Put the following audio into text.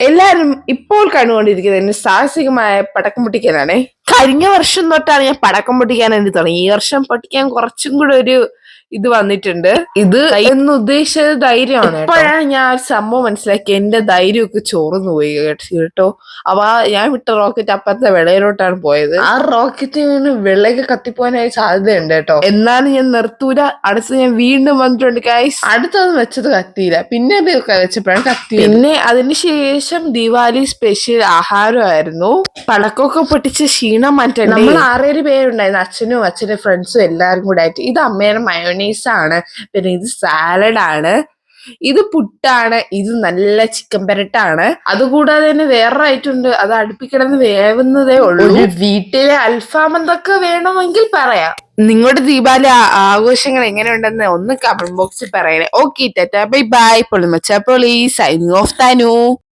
എല്ലാരും ഇപ്പോൾ കണ്ടുകൊണ്ടിരിക്കുന്നത് സാഹസികമായ പടക്കം പൊട്ടിക്കാനാണേ. കഴിഞ്ഞ വർഷം തൊട്ടാണ് ഞാൻ പടക്കം പൊട്ടിക്കാൻ വേണ്ടി തുടങ്ങി. ഈ വർഷം പൊട്ടിക്കാൻ കുറച്ചും കൂടെ ഒരു ഇത് വന്നിട്ടുണ്ട്. ഇത് എന്ന് ഉദ്ദേശിച്ചത് ധൈര്യമാണ് ഇപ്പോഴാണ് ഞാൻ ഒരു സംഭവം മനസ്സിലാക്കി എന്റെ ധൈര്യമൊക്കെ ചോർന്നു പോയി കേട്ടോ. കേട്ടോ അവ ഞാൻ വിട്ട റോക്കറ്റ് അപ്പുറത്തെ വിളയിലോട്ടാണ് പോയത്. ആ റോക്കറ്റിന് വിളയൊക്കെ കത്തിപ്പോകാനായി സാധ്യതയുണ്ട് കേട്ടോ. എന്നാലും ഞാൻ നിർത്തൂല. അടുത്ത് ഞാൻ വീണ്ടും വന്നിട്ടുണ്ട് ഗൈസ് അടുത്തത് വെച്ചത് കത്തിയില്ല. പിന്നെ അത് വെച്ചപ്പോഴാണ് കത്തി പിന്നെ അതിനുശേഷം ദിവാലി സ്പെഷ്യൽ ആഹാരമായിരുന്നു. പടക്കമൊക്കെ പൊട്ടിച്ച് ക്ഷീണം മാറ്റണ്ടേ? നമ്മൾ ആറേഴ് പേരുണ്ടായിരുന്നു. അച്ഛനും അച്ഛന്റെ ഫ്രണ്ട്സും എല്ലാവരും കൂടെ ആയിട്ട്. ഇത് അമ്മയുടെ മയോണൈസ് ആണ് പിന്നെ ഇത് സാലഡ് ആണ് ഇത് പുട്ടാണ് ഇത് നല്ല ചിക്കൻ പെരട്ടാണ്. അതുകൂടാതെ തന്നെ വേറെ ഉണ്ട് അത് അടുപ്പിക്കിടന്ന് വേവുന്നതേ ഉള്ളൂ. വീട്ടിലെ അൽഫാം എന്തൊക്കെ വേണമെങ്കിൽ പറയാം. നിങ്ങളുടെ ദീപാവലി ആഘോഷങ്ങൾ എങ്ങനെയുണ്ടെന്ന് ഒന്ന് കമന്റ് ബോക്സിൽ പറയണേ. ഓക്കെ ടാറ്റാ. ബൈ ബൈ പൊളിമച്ച പൊളി സൈനിങ് ഓഫ് താനു.